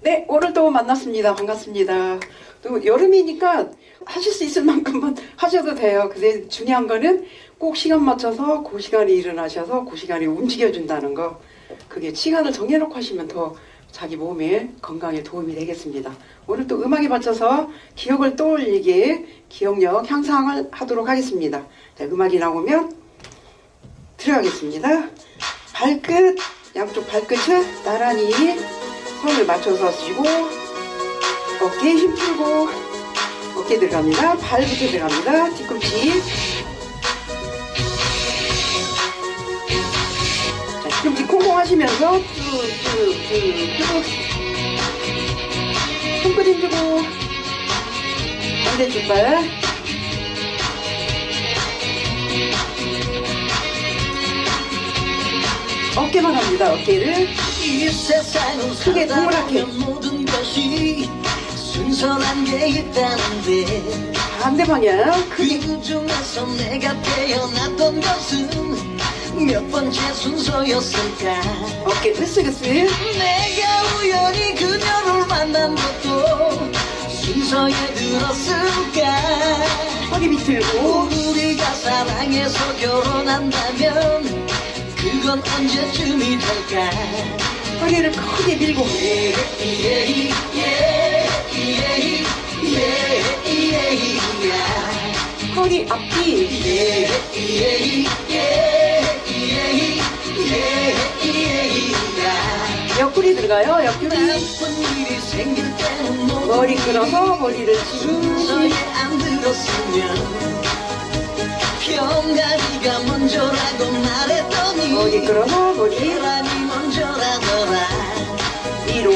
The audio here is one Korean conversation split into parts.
네, 오늘 또 만났습니다. 반갑습니다. 또 여름이니까 하실 수 있을 만큼만 하셔도 돼요. 근데 중요한 거는 꼭 시간 맞춰서 그 시간에 일어나셔서 그 시간에 움직여준다는 거. 그게 시간을 정해놓고 하시면 더 자기 몸에 건강에 도움이 되겠습니다. 오늘 또 음악에 맞춰서 기억을 떠올리게 기억력 향상을 하도록 하겠습니다. 자, 음악이 나오면 들어가겠습니다. 발끝, 양쪽 발끝을 나란히 손을 맞춰서 쥐고 어깨에 힘 풀고 어깨 들어갑니다. 발부터 들어갑니다. 뒤꿈치 자, 뒤꿈치 콩콩 하시면서 쭉쭉쭉쭉 손끝 힘주고 반대쪽 발 어깨만 합니다. 어깨를 크게 동그랗게. 반대 방향 크게 그 중에서 내가 태어났던 것은 몇 번째 순서였을까 어깨 으쓱으쓱 내가 우연히 그녀를 만난 것도 순서에 들었을까 허리 비틀고 우리가 사랑해서 결혼한다면 그건 언제쯤이 될까? 허리를 크게 밀고. 허리 앞뒤. 옆구리 들어가요 옆구리. 머리 끌어서 머리를 지 평가리가 먼저라고 말했더니 머리 끌어서 머리 계란이 먼저라더라. 위로?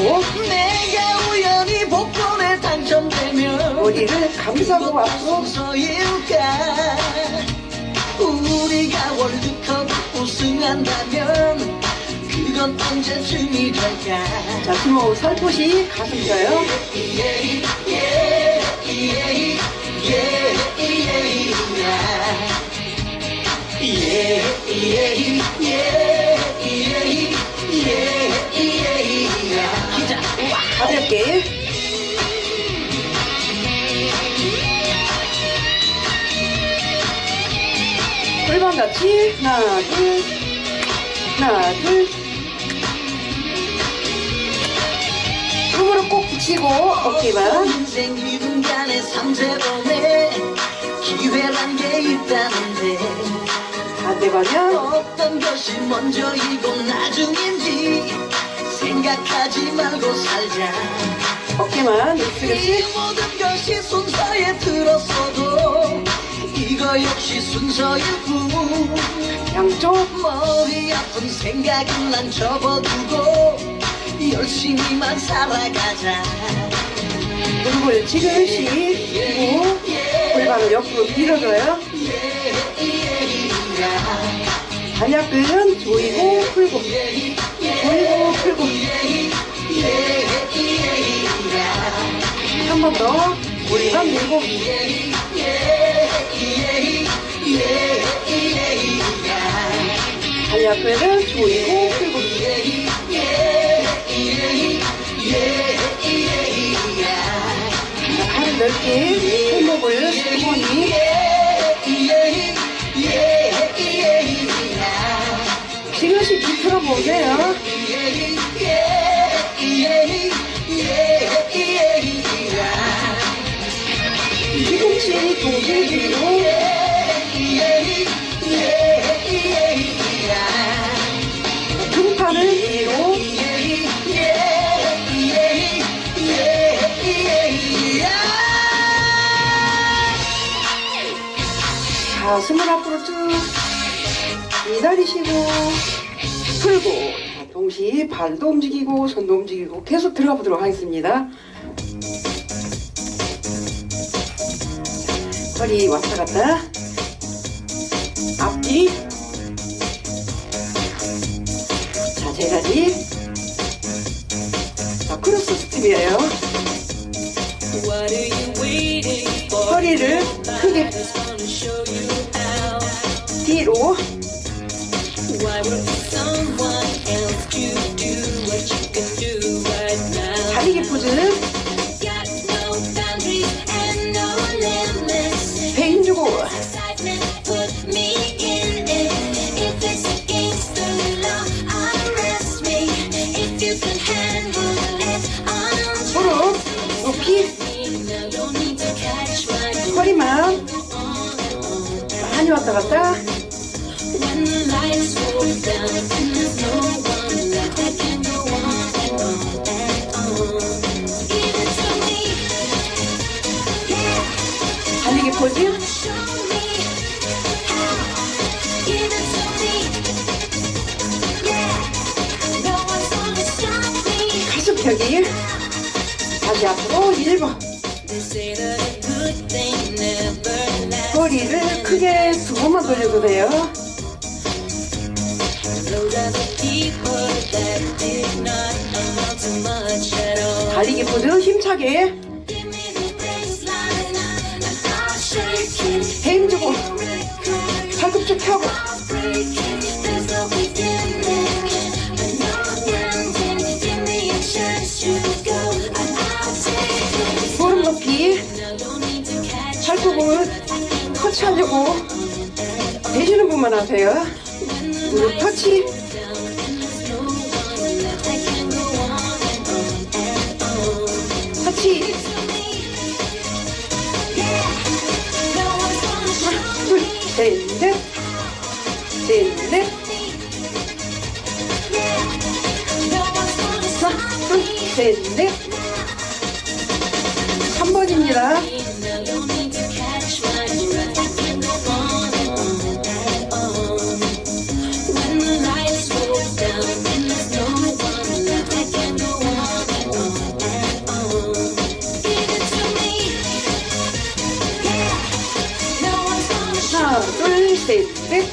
내가 우연히 복권에 당첨되면 감싸고 앞으로? 순서일까? 우리가 월드컵 우승한다면 그건 언제쯤이 될까? 자 주먹 살포시 가슴 져요? 기자 가볍게 골반 같이 하나 둘 하나 둘 무릎 꼭 붙이고 어깨만 기회란 게 있다는 방향 어떤 것이 먼저이고 나중인지 생각하지 말고 살자. 어깨만 이 으쓱으쓱 모든 것이 순서에 들었어도 이거 역시 순서일 뿐 양쪽. 머리 아픈 생각은 난 접어두고 열심히만 살아가자. 무릎을 지그시 펴고 골반을 옆으로 밀어줘요 발약근 조이고 풀고 조이고 풀고. 한 번더 머리만 밀고. 발약근을 조이고 풀고 보세요. 동시에 들고 등판을 뒤로 가슴을 앞으로 쭉 기다리시고 풀고 자, 동시에 발도 움직이고 손도 움직이고 계속 들어가 보도록 하겠습니다. 허리 왔다 갔다. 앞뒤. 자 제자리 자 크로스 스텝이에요? 허리를 크게 it to me, yeah. No one's gonna stop me. 가슴 펴기. 다시 앞으로 1번. They say that a good thing never lasts. 허리를 크게 두 번만 돌려도 돼요. 달리기 포즈 힘차게. 힘 주고 팔꿈치 쭉 펴고 분만 하세요. 무릎 터치. 터치. 둘, 셋, 넷. 셋, 넷. 하나, 둘, 셋, 넷. 하나, 둘, 셋, 넷.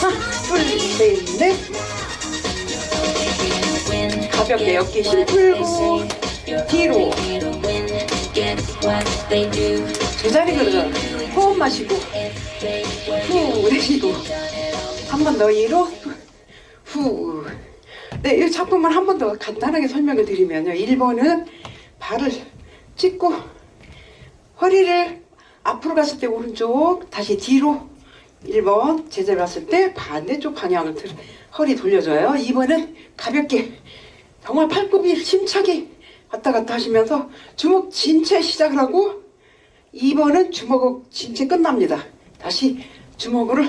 하나, 둘, 셋, 넷. 가볍게 어깨 풀고 뒤로 제자리 그러죠. 호흡 마시고 후 내쉬고 한 번더 위로 후. 네, 이 작품을 한 번 더 간단하게 설명을 드리면요. 1번은 발을 찢고 허리를 앞으로 갔을 때 오른쪽 다시 뒤로 1번 제자리 갔을 때 반대쪽 방향을 들, 허리 돌려줘요. 2번은 가볍게 정말 팔굽이 힘차게 왔다 갔다 하시면서 주먹 진채 시작을 하고 2번은 주먹을 진채 끝납니다. 다시 주먹으로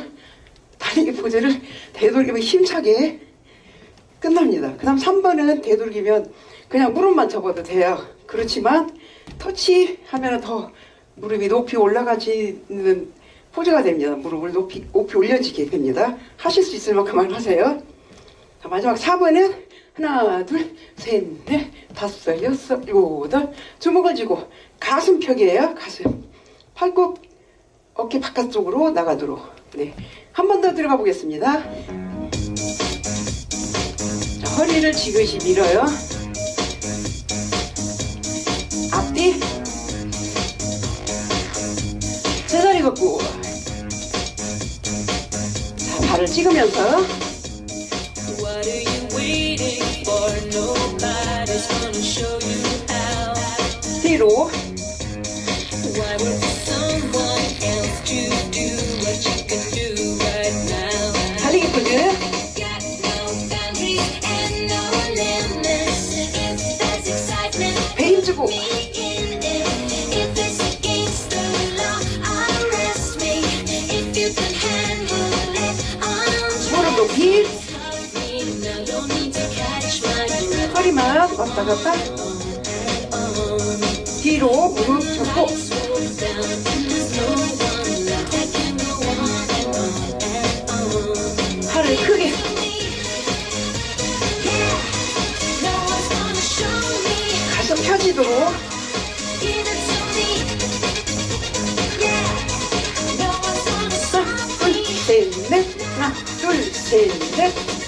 달리기 포즈를 되돌리면 힘차게 끝납니다. 그 다음 3번은 되돌리면 그냥 무릎만 접어도 돼요. 그렇지만 터치하면 더 무릎이 높이 올라가지는 포즈가 됩니다. 무릎을 높이, 높이 올려지게 됩니다. 하실 수 있을 만큼만 하세요. 자, 마지막 4번은 하나, 둘, 셋, 넷, 다섯, 여섯, 여덟 주먹을 쥐고 가슴 펴기예요. 가슴. 팔굽 어깨 바깥쪽으로 나가도록. 네. 한 번 더 들어가 보겠습니다. 자, 허리를 지그시 밀어요. 앞뒤. 제자리 걷고. 자, 발을 찍으면서 are 왔다 갔다. 뒤로 무릎 접고. 팔을 크게. 가슴 펴지도록. 하나, 둘, 셋, 넷. 하나, 둘, 셋, 넷.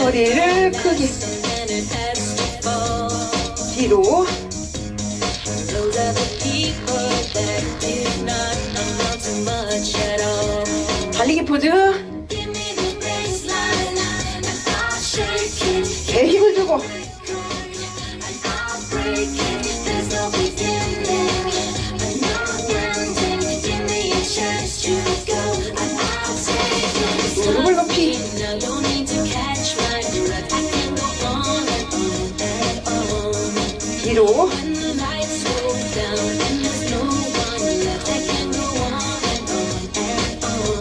허리를 크게. 뒤로. 달리기 포즈.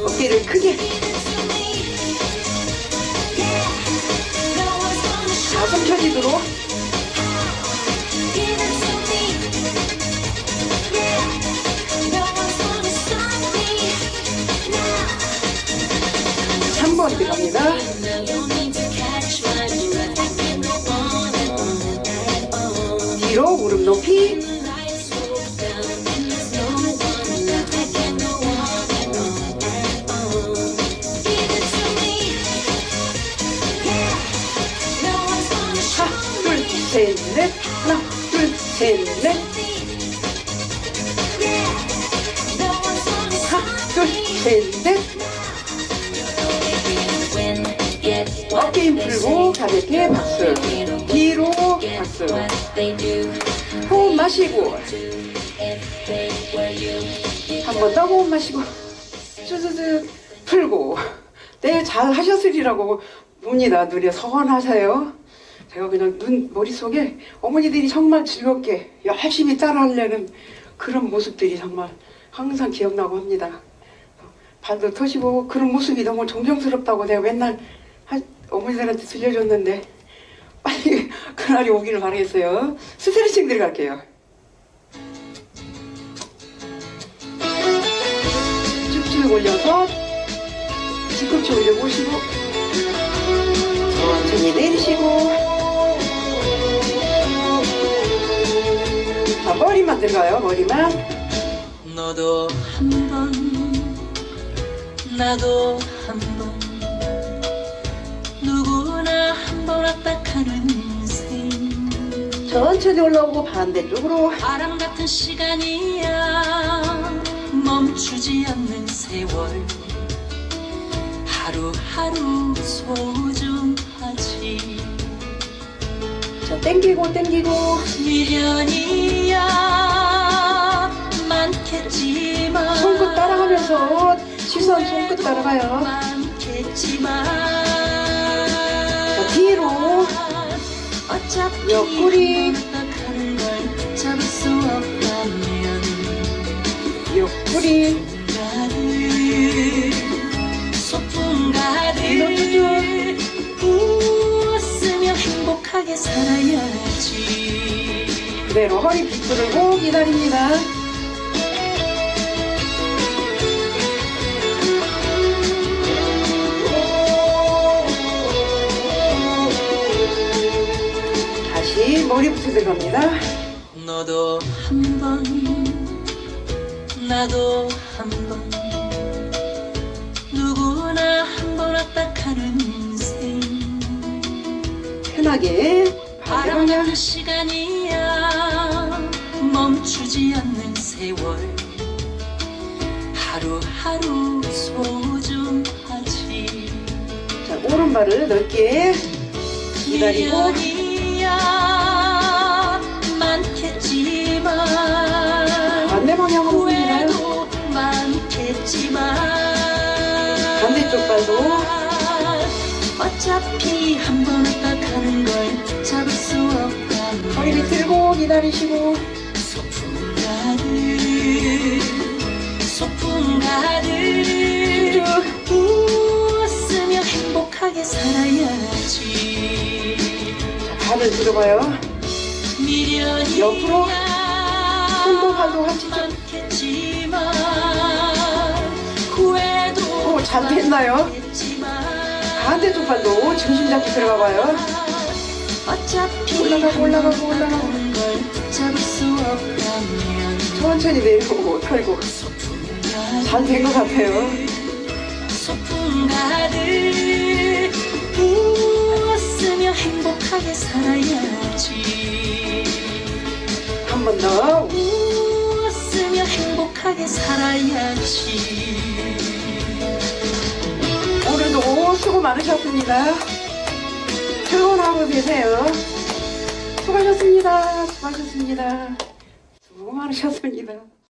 어깨를 크게 가슴 펴지도록. 3번 들어갑니다. 뒤로 무릎 높이 No one's gonna 하나. 둘 셋넷. When get 어깨 힘 풀고 가볍게 박수. 뒤로 박수. 호흡 마시고. if they were you. 한번 더 호흡 마시고. 쭈쭈쭈 풀고. 네 잘 하셨으리라고 봅니다. 눈에 서원하세요 제가 그냥 눈 머릿속에 어머니들이 정말 즐겁게 열심히 따라하려는 그런 모습들이 정말 항상 기억나고 합니다. 발도 터시고 그런 모습이 너무 존경스럽다고 내가 맨날 하- 어머니들한테 들려줬는데 빨리 그날이 오기를 바라겠어요. 스트레칭 들어갈게요. 쭉쭉 올려서 뒤꿈치 올려보시고 천천히 내리시고 머리만 들어가요 머리만 너도 한 번, 나도 한 번, 누구나 한번 가는 인생. 천천히 올라오고 반대쪽으로 바람 같은 시간이야, 멈추지 않는 세월. 하루하루 소중하지. 자 땡기고 땡기고. 미련이야 많겠지만 손끝 따라가면서 시선 손끝 따라가요. 자 뒤로. 옆구리. 옆구리 그대로 허리 비틀고 기다립니다. 다시 머리부터 들어갑니다. 너도 한 번, 나도 한 번, 누구나 한번 왔다 가는 인생. 편하게 바람 반대방향 같은 시간이야, 멈추지 않는 세월. 하루하루 소중하지. 자, 오른발을 넓게 기다리고. 미련이야. 많겠지만 반대 방향으로 후회도 많겠지만 반대쪽 발도 어차피 한 번 왔다 가는 걸 허리 비틀고 기다리시고. 소풍 가득 소풍 가득 쭉. 웃으며 행복하게 살아야지. 자, 발을 들어봐요. 옆으로 손도 좀 많겠지만 후회도 오, 잘 됐나요? 반대쪽 발도 중심 잡고 들어가봐요. 어차피 올라가고 올라가고 올라가고. 천천히 내려오고 털고. 잘 된 것 같아요. 웃으며 행복하게 살아야지. 한 번 더. 웃으며 행복하게 살아야지. 오늘도 수고 많으셨습니다. 좋은 하루 되세요 수고하셨습니다. 수고하셨습니다. 수고 많으셨습니다